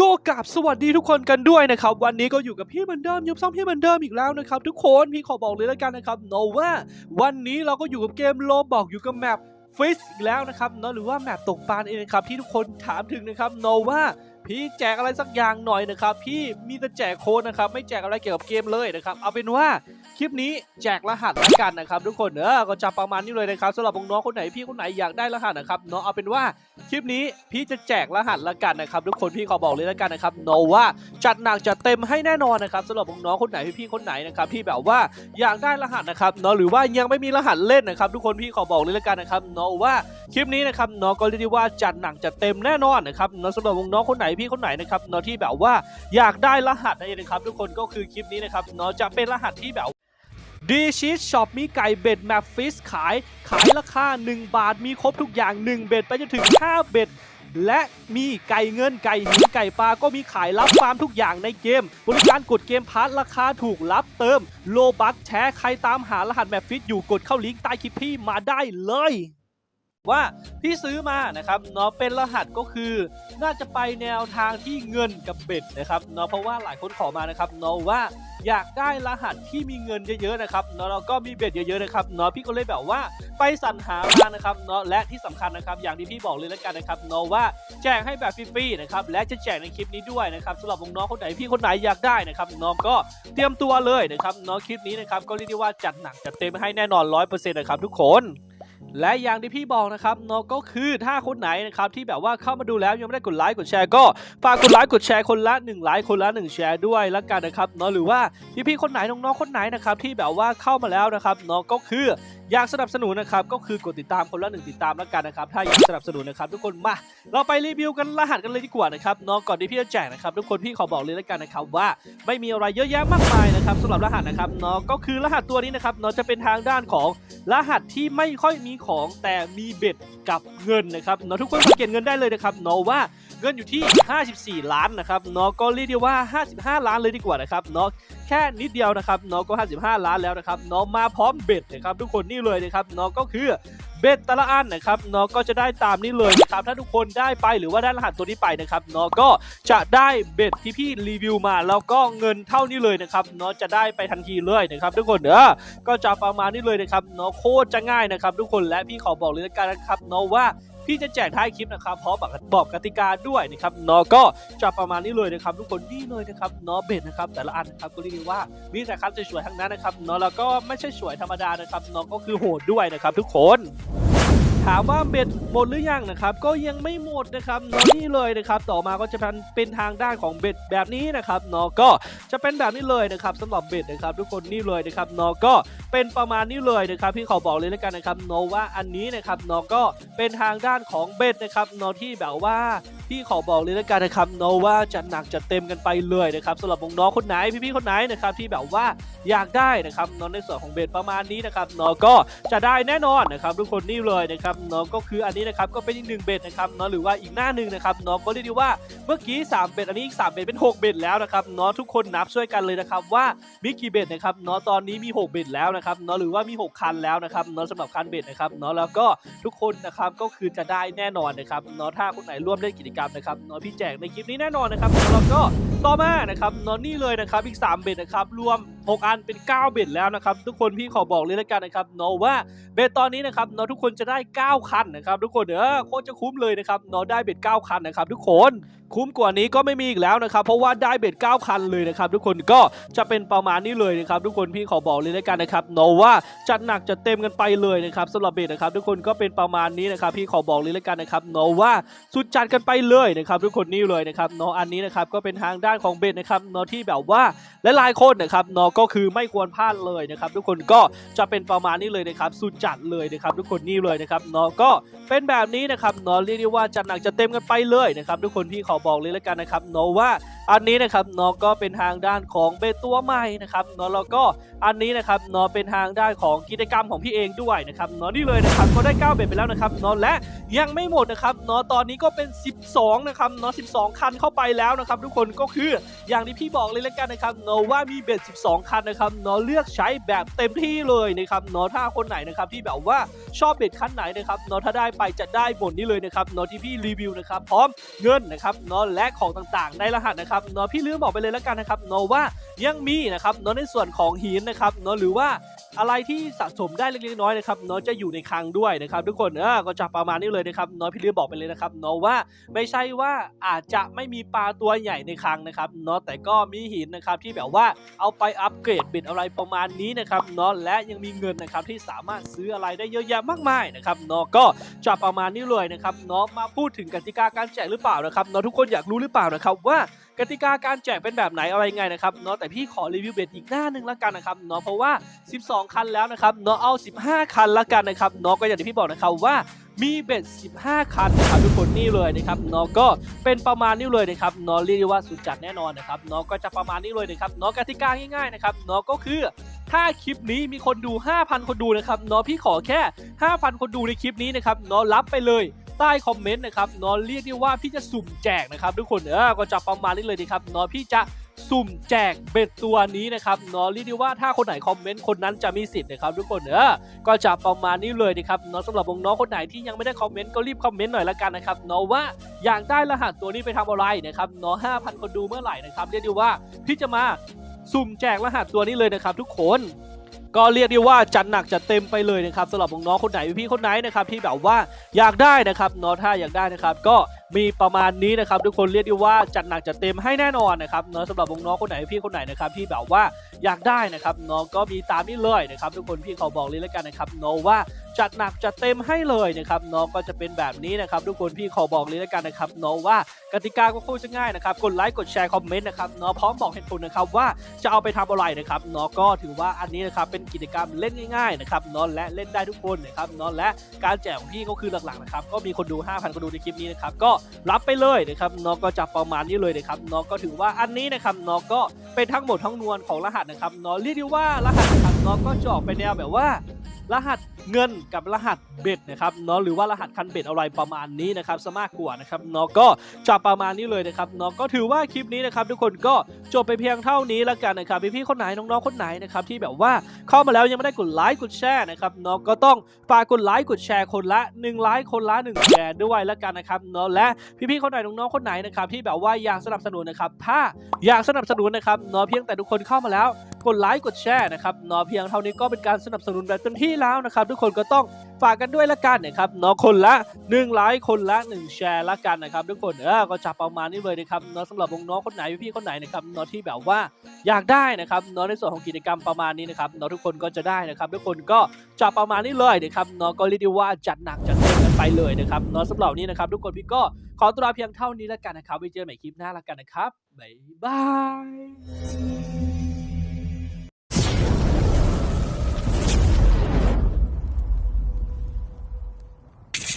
ก็กราบสวัสดีทุกคนกันด้วยนะครับ วันนี้ก็อยู่กับพี่เหมือนเดิมยุบซ่อมพี่เหมือนเดิมอีกแล้วนะครับทุกคนพี่ขอบอกเลยแล้วกันนะครับโนว่าวันนี้เราก็อยู่กับเกมโลบอกอยู่กับแมปฟิสอีกแล้วนะครับเนาะหรือว่าแมปตกปลาเองนะครับที่ทุกคนถามถึงนะครับโนว่าพี่แจกอะไรสักอย่างหน่อยนะครับ พี่มีแต่แจกโค้ดนะครับ ไม่แจกอะไรเกี่ยวกับเกมเลยนะครับ เอาเป็นว่า คลิปนี้แจกรหัสล้วกันนะครับทุกคนเออก็จะประมาณนี้เลยนะครับสำหรับน้องคนไหนพี่คนไหนอยากได้รหัสนะครับเนาะเอาเป็นว่าคลิปนี้พี่จะแจกรหัสละกันนะครับทุกคนพี่ขอบอกเลยละกันนะครับโนว่าจัดหนักจัดเต็มให้แน่นอนนะครับสำหรับน้องคนไหนพี่คนไหนนะครับที่แบบว่าอยากได้รหัสนะครับเนาะหรือว่ายังไม่มีรหัสเล่นนะครับ ทุกคนพี่ขอบอกเลยละกันนะครับเนาะว่าคลิปนี้นะครับเนาะก็เรียกได้ว่าจัดหนักจัดเต็มแน่นอนนะครับเนาะสำหรับน้องคนไหนพี่คนไหนนะครับเนาะที่แบบว่าอยากได้รหัสนั่นเองนะครับทุกคนก็คือคลิปนี้นะครับเนาะจะเป็นรหัสที่แบบ ดีชีสช็อปมีไก่เบ็ดแมปฟิสขาย ขายราคา 1 บาทมีครบทุกอย่าง 1 เบ็ดไปจนถึง 5 เบ็ดและมีไก่เงินไก่หินไก่ปลาก็มีขายรับฟาร์มทุกอย่างในเกม บริการกดเกมพาร์ทราคาถูกรับเติม โลบัคแชร์ใครตามหารหัสแมปฟิสอยู่กดเข้าลิงก์ใต้คลิปพี่มาได้เลย ว่าพี่ซื้อมานะครับเนาะเป็นรหัสก็คือน่าจะไปแนวทางที่เงินกับเบ็ดนะครับเนาะเพราะว่าหลายคนขอมานะครับเนาะว่าอยากได้รหัสที่มีเงินเยอะๆนะครับเนาะแล้วก็มีเบ็ดเยอะๆนะครับเนาะพี่ก็เลยแบบว่าไปสรรหามานะครับเนาะและที่สำคัญนะครับ อย่างที่พี่บอกเลยแล้วกันนะครับเนาะว่าแจกให้แบบฟรีๆนะครับและจะแจกในคลิปนี้ด้วยนะครับสำหรับน้องๆคนไหนพี่คนไหนอยากได้นะครับน้องก็เตรียมตัวเลยนะครับเนาะคลิปนี้นะครับก็เรียกได้ว่าจัดหนักจัดเต็มให้แน่นอน100%นะครับทุกคน และอย่างที่พี่บอกนะครับเนาะก็คือถ้าคนไหนนะครับที่แบบว่าเข้ามาดูแล้วยังไม่ได้กดไลค์กดแชร์ก็ฝากกดไลค์กดแชร์คนละ1ไลค์คนละ1แชร์ด้วยละกันนะครับเนาะหรือว่าพี่ๆคนไหนน้องๆคนไหนนะครับที่แบบว่าเข้ามาแล้วนะครับเนาะก็คือ อยากสนับสนุนนะครับก็คือกดติดตามคนละหนึ่งติดตามและกันนะครับถ้าอยากสนับสนุนนะครับทุกคนมาเราไปรีวิวกันรหัสกันเลยดีกว่านะครับเนาะก่อนที่พี่จะแจกนะครับทุกคนพี่ขอบอกเลยและกันนะครับว่าไม่มีอะไรเยอะแยะมากมายนะครับสำหรับรหัสนะครับเนาะก็คือรหัสตัวนี้นะครับเนาะจะเป็นทางด้านของรหัสที่ไม่ค่อยมีของแต่มีเบ็ดกับเงินนะครับเนาะทุกคนสังเกตเงินได้เลยนะครับเนาะว่า เงินอยู่ที่ 54 ล้านนะครับเนาะก็เรียกได้ว่า 55 ล้านเลยดีกว่านะครับเนาะแค่นิดเดียวนะครับเนาะก็ 55 ล้านแล้วนะครับเนาะมาพร้อมเบ็ดนะครับทุกคนนี่เลยนะครับเนาะก็คือเบ็ดแต่ละอันนะครับเนาะก็จะได้ตามนี้เลยนะครับถ้าทุกคนได้ไปหรือว่าได้รหัสตัวนี้ไปนะครับเนาะก็จะได้เบ็ดที่พี่รีวิวมา แล้วก็เงินเท่านี้เลยนะครับเนาะจะได้ไปทันทีเลยนะครับ ทุกคนเด้อก็จะประมาณนี้เลยนะครับเนาะโคตรจะง่ายนะครับ ทุกคนและพี่ขอบอกเลยกันนะครับเนาะว่า พี่จะแจกท้ายคลิปนะครับพร้อมบอกกติกาด้วยนะครับเนาะก็จะประมาณนี้เลยนะครับทุกคนนี่เลยนะครับเนาะเบ็ดนะครับแต่ละอันนะครับก็เรียกได้ว่ามีแต่ครับสวยๆทั้งนั้นนะครับเนาะแล้วก็ไม่ใช่สวยธรรมดานะครับเนาะก็คือโหดด้วยนะครับ ทุกคน ถามว่าเบ็ดหมดหรือยังนะครับก็ยังไม่หมดนะครับเนาะนี่เลยนะครับต่อมาก็จะเป็นเป็นทางด้านของเบ็ดแบบนี้นะครับเนาะก็จะเป็นแบบนี้เลยนะครับสำหรับเบ็ดนะครับทุกคนนี่เลยนะครับเนาะก็เป็นประมาณนี้เลยนะครับพี่ขอบอกเลยแล้วกันนะครับเนาะว่าอันนี้นะครับเนาะก็เป็นทางด้านของเบ็ดนะครับเนาะที่แบบว่าพี่ขอบอกเลยแล้วกันนะครับเนาะว่าจัดหนักจัดเต็มกันไปเลยนะครับสำหรับน้องคนไหนพี่ๆคนไหนนะครับที่แบบว่าอยากได้นะครับเนาะในส่วนของเบ็ดประมาณนี้นะครับเนาะก็จะได้แน่นอนนะครับทุกคนนี่เลยนะครับเนาะก็คืออันนี้นะครับก็เป็นอีกหนึ่งเบ็ดนะครับเนาะหรือว่าอีกหน้าหนึ่งนะครับเนาะก็เรียกได้ว่าเมื่อกี้3เบ็ดอันนี้อีก3เบ็ดเป็น6เบ็ดแล้วนะครับเนาะทุกคนนับช่วยกันเลยนะครับว่ามีกี่เบ็ดนะครับเนาะตอนนี้มี 6 เบ็ดแล้วนะครับเนาะหรือว่ามี 6 คันแล้วนะครับเนาะสำหรับคันเบ็ดนะครับเนาะแล้วก็ทุกคนนะครับก็คือจะได้แน่นอนนะครับเนาะถ้าคนไหนร่วมเล่นกิจกรรมนะครับเนาะพี่แจกในคลิปนี้แน่นอนนะครับแล้วก็ต่อมานะครับเนาะนี่เลยนะครับอีก 3 เบ็ดนะครับรวม 6 อันเป็น 9 เบ็ดแล้วนะครับ ทุกคนพี่ขอบอกเลยแล้วกันนะครับเนาะว่าเบ็ดตอนนี้นะครับเนาะทุกคนจะได้ 9 คันนะครับ ทุกคนเออโคตรจะคุ้มเลยนะครับเนาะได้เบ็ด 9 คันนะครับทุกคน คุ้มกว่านี้ก็ไม่มีอีกแล้วนะครับ เพราะว่าได้เบ็ด9คันเลยนะครับทุกคนก็จะเป็นประมาณนี้เลยนะครับทุกคนพี่ขอบอกเลยแล้วกันนะครับเนาะว่าจัดหนักจัดเต็มกันไปเลยนะครับสำหรับเบ็ดนะครับทุกคนก็เป็นประมาณนี้นะครับพี่ขอบอกเลยแล้วกันนะครับเนาะว่าสุดจัดกันไปเลยนะครับทุกคนนี่เลยนะครับเนาะอันนี้นะครับก็เป็นทางด้านของเบ็ดนะครับเนาะที่แบบว่าและลายๆคนนะครับเนาะก็คือไม่ควรพลาดเลยนะครับทุกคนก็จะเป็นประมาณนี้เลยนะครับสุดจัดเลยนะครับทุกคนนี่เลยนะครับเนาะก็เป็นแบบนี้นะครับเนาะเรียกได้ว่าจัดหนักจะเต็มกันไปเลยนะครับทุกคนพี่ขอบอกเลยแล้วกันนะครับโนว่า อันนี้นะครับเนาะก็เป็นทางด้านของเบตัวใหม่นะครับเนาะแล้วก็อันนี้นะครับเนาะเป็นทางด้านของกิจกรรมของพี่เองด้วยนะครับเนาะนี่เลยนะครับก็ได้9เบ็ดไปแล้วนะครับเนาะและยังไม่หมดนะครับเนาะตอนนี้ก็เป็น 12นะครับเนาะ12 คันเข้าไปแล้วนะครับทุกคนก็คืออย่างที่พี่บอกเลยแล้วกันนะครับเนาะว่ามีเบ็ด 12 คันนะครับเนาะเลือกใช้แบบเต็มที่เลยนะครับเนาะถ้าคนไหนนะครับที่แบบว่าชอบเบ็ดคันไหนนะครับเนาะถ้าได้ไปจะได้บนนี้เลยนะครับเนาะที่พี่รีวิวนะครับพร้อมเงินนะครับเนาะและของต่างๆ ในรหัสนะครับเนาะพี่ลืมบอกไปเลยแล้วกันนะครับเนาะว่ายังมีนะครับเนาะในส่วนของหินนะครับเนาะหรือว่า อะไรที่สะสมได้เล็กๆน้อยๆนะครับเนาะจะอยู่ในคลังด้วยนะครับ ทุกคนเออก็จะประมาณนี้เลยนะครับเนาะพี่ลืมบอกไปเลยนะครับเนาะว่าไม่ใช่ว่าอาจจะไม่มีปลาตัวใหญ่ในคลังนะครับเนาะแต่ก็มีหินนะครับที่แบบว่าเอาไปอัปเกรดเบ็ดอะไรประมาณนี้นะครับเนาะและยังมีเงินนะครับที่สามารถซื้ออะไรได้เยอะแยะมากมายนะครับเนาะก็จะประมาณนี้เลยนะครับเนาะมาพูดถึงกติกาการแจกหรือเปล่านะครับเนาะทุกคนอยากรู้หรือเปล่านะครับว่ากติกาการแจกเป็นแบบไหนอะไรไงนะครับเนาะแต่พี่ขอรีวิวเบ็ดอีกหน้าหนึ่งละกันนะครับเนาะเพราะว่า 12คันแล้วนะครับเนาะเอา 15 คันละกันนะครับเนาะก็อย่างที่พี่บอกนะครับว่ามีเบ็ด 15 คันนะครับทุกคนนี่เลยนะครับเนาะก็เป็นประมาณนี้เลยนะครับเนาะเรียกได้ว่าสุดจัดแน่นอนนะครับเนาะก็จะประมาณนี้เลยนะครับเนาะกติกาง่ายๆนะครับเนาะก็คือถ้าคลิปนี้มีคนดู 5,000 คนดูนะครับเนาะพี่ขอแค่ 5,000 คนดูในคลิปนี้นะครับเนาะรับไปเลยใต้คอมเมนต์นะครับเนาะเรียกได้ว่าพี่จะสุ่มแจกนะครับทุกคนเออก็จะประมาณนี้เลยนะครับเนาะพี่จะ สุ่มแจกเบ็ดตัวนี้นะครับเนาะเรียกได้ว่าถ้าคนไหนคอมเมนต์คนนั้นจะมีสิทธิ์นะครับทุกคนเออก็จะประมาณนี้เลยนะครับเนาะสำหรับน้องๆคนไหนที่ยังไม่ได้คอมเมนต์ก็รีบคอมเมนต์หน่อยละกันนะครับเนาะว่าอยากได้รหัสตัวนี้ไปทำอะไรนะครับเนาะ5,000คนดูเมื่อไหร่นะครับเรียกได้ว่าพี่จะมาสุ่มแจกรหัสตัวนี้เลยนะครับ ทุกคนก็เรียกได้ว่าจัดหนักจัดเต็มไปเลยนะครับสำหรับน้องๆคนไหนพี่คนไหนนะครับที่แบบว่าอยากได้นะครับเนาะถ้าอยากได้นะครับ ก็ มีประมาณนี้นะครับทุกคนเรียกได้ว่าจัดหนักจัดเต็มให้แน่นอนนะครับเนาะสำหรับน้องคนไหนพี่คนไหนนะครับที่แบบว่าอยากได้นะครับเนาะก็มีตามนี้เลยนะครับทุกคนพี่เขาบอกเลยแล้วกันนะครับเนาะว่าจัดหนักจัดเต็มให้เลยนะครับเนาะก็จะเป็นแบบนี้นะครับทุกคนพี่เขาบอกเลยแล้วกันนะครับเนาะว่ากติกาก็โคตรง่ายนะครับกดไลค์กดแชร์คอมเมนต์นะครับเนาะพร้อมบอกเหตุผลนะครับว่าจะเอาไปทำอะไรนะครับเนาะก็ถือว่าอันนี้นะครับเป็นกิจกรรมเล่นง่ายๆนะครับเนาะและเล่นได้ทุกคนนะครับเนาะและการแจกของพี่ก็คือหลักๆนะครับก็มีคนดู 5,000 คนดูในคลิปนี้นะครับก็รับไปเลยนะครับนาะก็จะประมาณนี้เลยนะครับนาะก็ถือว่าอันนี้นะครับนาะก็เป็นทั้งหมดทั้งมวลของรหัสนะครับนอกเรียกได้ว่ารหัสนะครับนาะก็จะออกไปแนวแบบว่า รหัสเงินกับรหัสเบ็ดนะครับเนาะหรือว่ารหัสคันเบ็ดอะไรประมาณนี้นะครับสมากกว่านะครับเนาะก็จะประมาณนี้เลยนะครับเนาะก็ถือว่าคลิปนี้นะครับทุกคนก็จบไปเพียงเท่านี้แล้วกันนะครับพี่ๆคนไหนน้องๆคนไหนนะครับที่แบบว่าเข้ามาแล้วยังไม่ได้กดไลค์กดแชร์นะครับเนาะก็ต้องฝากกดไลค์กดแชร์คนละ1ไลค์คนละ1แชร์ด้วยแล้วกันนะครับเนาะและพี่ๆคนไหนน้องๆคนไหนนะครับที่แบบว่าอยากสนับสนุนนะครับถ้าอยากสนับสนุนนะครับเนาะเพียงแต่ทุกคนเข้ามาแล้วกดไลค์กดแชร์นะครับเนาะเพียงเท่านี้ก็เป็นการสนับสนุนแบบเต็มที่แล้วนะครับ ทุกคนก็ต้องฝากกันด้วยละกันนะครับเนาะคนละ1ไลค์คนละ 1 แชร์ละกันนะครับ ทุกคนเออก็จะประมาณนี้เลยนะครับเนาะสำหรับน้องคนไหนพี่คนไหนนะครับเนาะที่แบบว่าอยากได้นะครับเนาะในส่วนของกิจกรรมประมาณนี้นะครับเนาะทุกคนก็จะได้นะครับ ทุกคนก็จะประมาณนี้เลยนะครับเนาะก็เรียกได้ว่าจัดหนักจัดเต็มกันไปเลยนะครับเนาะสำหรับนี้นะครับทุกคนพี่ก็ขอตัวลาเพียงเท่านี้ละกันนะครับไว้เจอกันใหม่คลิปหน้าละกันนะครับบ๊ายบาย